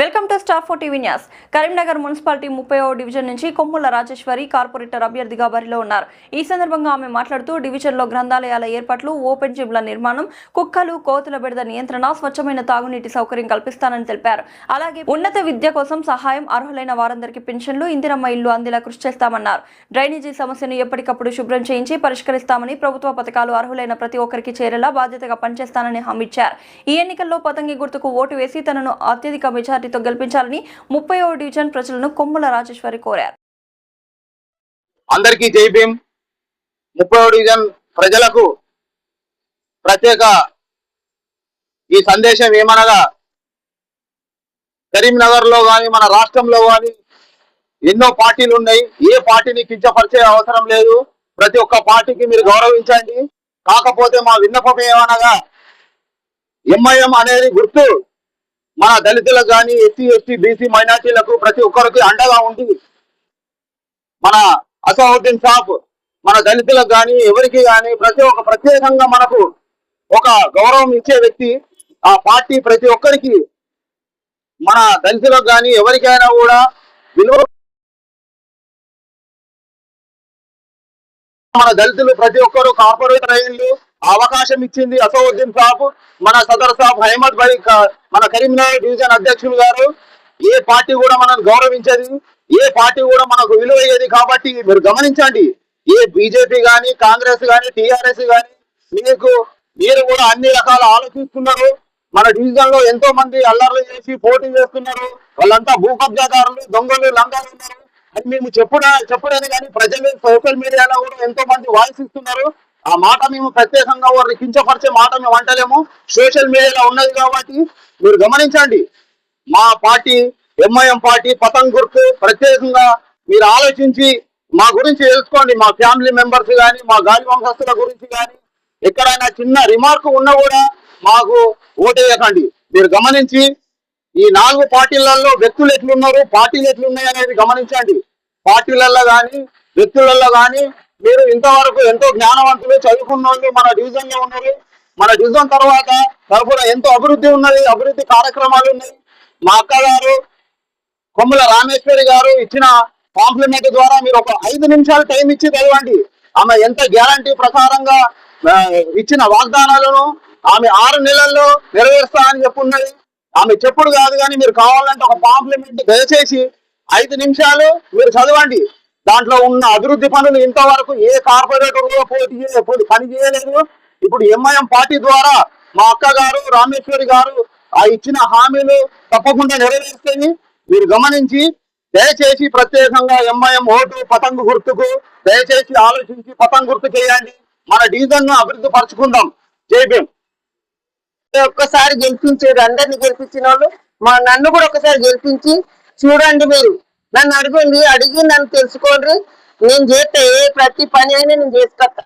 Welcome to star four TV news. Karimnagar municipality ముప్పై division నుంచి Kommula Rajeshwari corporator అభ్యర్థిగా బరిలో ఉన్నారు. ఈ సందర్భంగా ఆమె మాట్లాడుతూ డివిజన్లో గ్రంథాలయాల ఏర్పాట్లు ఓపెన్ జిమ్ల నిర్మాణం కుక్కలు కోతుల బిడద నియంత్రణ స్వచ్ఛమైన తాగునీటి సౌకర్యం కల్పిస్తానని తెలిపారు. అలాగే ఉన్నత విద్య కోసం సహాయం అర్హులైన వారందరికీ పెన్షన్లు ఇందిరమ్మ ఇల్లు అందేలా కృషి చేస్తామన్నారు. డ్రైనేజీ సమస్యను ఎప్పటికప్పుడు శుభ్రం చేయించి పరిష్కరిస్తామని ప్రభుత్వ పథకాలు అర్హులైన ప్రతి ఒక్కరికి చేరేలా బాధ్యతగా పనిచేస్తానని హామీ ఇచ్చారు. ఈ ఎన్నికల్లో పతంగి గుర్తుకు ఓటు వేసి తనను అత్యధిక మెజార్టీతో గెలిపించాలని ముప్పై డివిజన్ ప్రజలను కొమ్ముల రాజేశ్వరి కోరారు. అందరికీ జై భీం ముప్పై డివిజన్ ప్రజలకు ప్రత్యేక ఈ సందేశం ఏమనగా కరీంనగర్లో మన రాష్ట్రంలో కానీ ఎన్నో పార్టీలు ఉన్నాయి. ఏ పార్టీని కించపరిచే అవసరం లేదు. ప్రతి ఒక్క పార్టీకి మీరు గౌరవించండి. కాకపోతే మా విన్నపం ఏమనగా ఎంఐఎం అనేది గుర్తు మన దళితులకు కానీ ఎస్సీ ఎస్టీ బీసీ మైనార్టీలకు ప్రతి ఒక్కరికి అండగా ఉండి మన అసౌద్దీన్ షాప్ మన దళితులకు కానీ ఎవరికి కానీ ప్రతి ఒక్క ప్రత్యేకంగా మనకు ఒక గౌరవం ఇచ్చే వ్యక్తి ఆ పార్టీ ప్రతి ఒక్కరికి మన దళితులకు కానీ ఎవరికైనా కూడా విలువ మన దళితులు ప్రతి ఒక్కరు కార్పొరేటర్ అయ్యిండు అవకాశం ఇచ్చింది అసౌద్దీన్ సాబ్ మన సదర్ సాబ్ హైమద్ భాయ్ మన కరీంనగర్ డివిజన్ అధ్యక్షులు గారు. ఏ పార్టీ కూడా మనం గౌరవించదు. ఏ పార్టీ కూడా మనకు విలువ అయ్యేది కాబట్టి మీరు గమనించండి. ఏ బీజేపీ కానీ కాంగ్రెస్ కానీ టిఆర్ఎస్ గాని మీకు మీరు కూడా అన్ని రకాల ఆలోచిస్తున్నారు. మన డివిజన్లో ఎంతో మంది అల్లర్లు చేసి పోటీ చేస్తున్నారు వాళ్ళంతా భూ కబ్జాదారులు దొంగలు లంగాలు ఉన్నారు అని మేము చెప్పుడా చెప్పడని కానీ ప్రజలు సోషల్ మీడియాలో కూడా ఎంతో మంది వాయిస్ ఇస్తున్నారు. ఆ మాట మేము ప్రత్యేకంగా వారిని కించపరిచే మాట మేము అంటలేము. సోషల్ మీడియాలో ఉన్నది కాబట్టి మీరు గమనించండి. మా పార్టీ ఎంఐఎం పార్టీ పతంగ్ గుర్తు ప్రత్యేకంగా మీరు ఆలోచించి మా గురించి తెలుసుకోండి. మా ఫ్యామిలీ మెంబర్స్ కానీ మా గాలి వంశస్థుల గురించి కానీ ఎక్కడైనా చిన్న రిమార్క్ ఉన్నా కూడా మాకు ఓటేయకండి. మీరు గమనించి ఈ నాలుగు పార్టీలలో వ్యక్తులు ఎట్లున్నారు పార్టీలు ఎట్లున్నాయి అనేది గమనించండి. పార్టీలలో కానీ వ్యక్తులలో కానీ మీరు ఇంతవరకు ఎంతో జ్ఞానవంతులు చదువుకున్న వాళ్ళు మన డివిజన్లో ఉన్నారు మన డివిజన్ తర్వాత తరఫున ఎంతో అభివృద్ధి ఉన్నది అభివృద్ధి కార్యక్రమాలు ఉన్నాయి. మా అక్క గారు కొమ్ముల రామేశ్వరి గారు ఇచ్చిన కాంప్లిమెంట్ ద్వారా మీరు ఒక ఐదు నిమిషాలు టైం ఇచ్చి చదవండి ఆమె ఎంత గ్యారంటీ ప్రకారంగా ఇచ్చిన వాగ్దానాలను ఆమె ఆరు నెలల్లో నెరవేరుస్తా అని చెప్పున్నది. ఆమె చెప్పుడు కాదు కానీ మీరు కావాలంటే ఒక కాంప్లిమెంట్ దయచేసి ఐదు నిమిషాలు మీరు చదవండి. దాంట్లో ఉన్న అభివృద్ధి పనులు ఇంతవరకు ఏ కార్పొరేటర్ కూడా పోటీ చే- పని చేయలేదు. ఇప్పుడు ఎంఐఎం పార్టీ ద్వారా మా అక్క గారు రామేశ్వరి గారు ఆ ఇచ్చిన హామీలు తప్పకుండా నెరవేరుస్తాయి. మీరు గమనించి దయచేసి ప్రత్యేకంగా ఎంఐఎం ఓటు పతంగు గుర్తుకు దయచేసి ఆలోచించి పతంగు గుర్తు చేయండి. మన డివిజన్ను అభివృద్ధి పరచుకుందాం. జై భీమ్. ఒక్కసారి గెలిపించారు అందరిని గెలిపించిన వాళ్ళు మా నన్ను కూడా ఒకసారి గెలిపించి చూడండి మీరు. నన్ను అడగండి అడిగి నన్ను తెలుసుకోండి. నేను చేస్తే ఏ ప్రతి పని అయినా నేను చేసుకొస్తా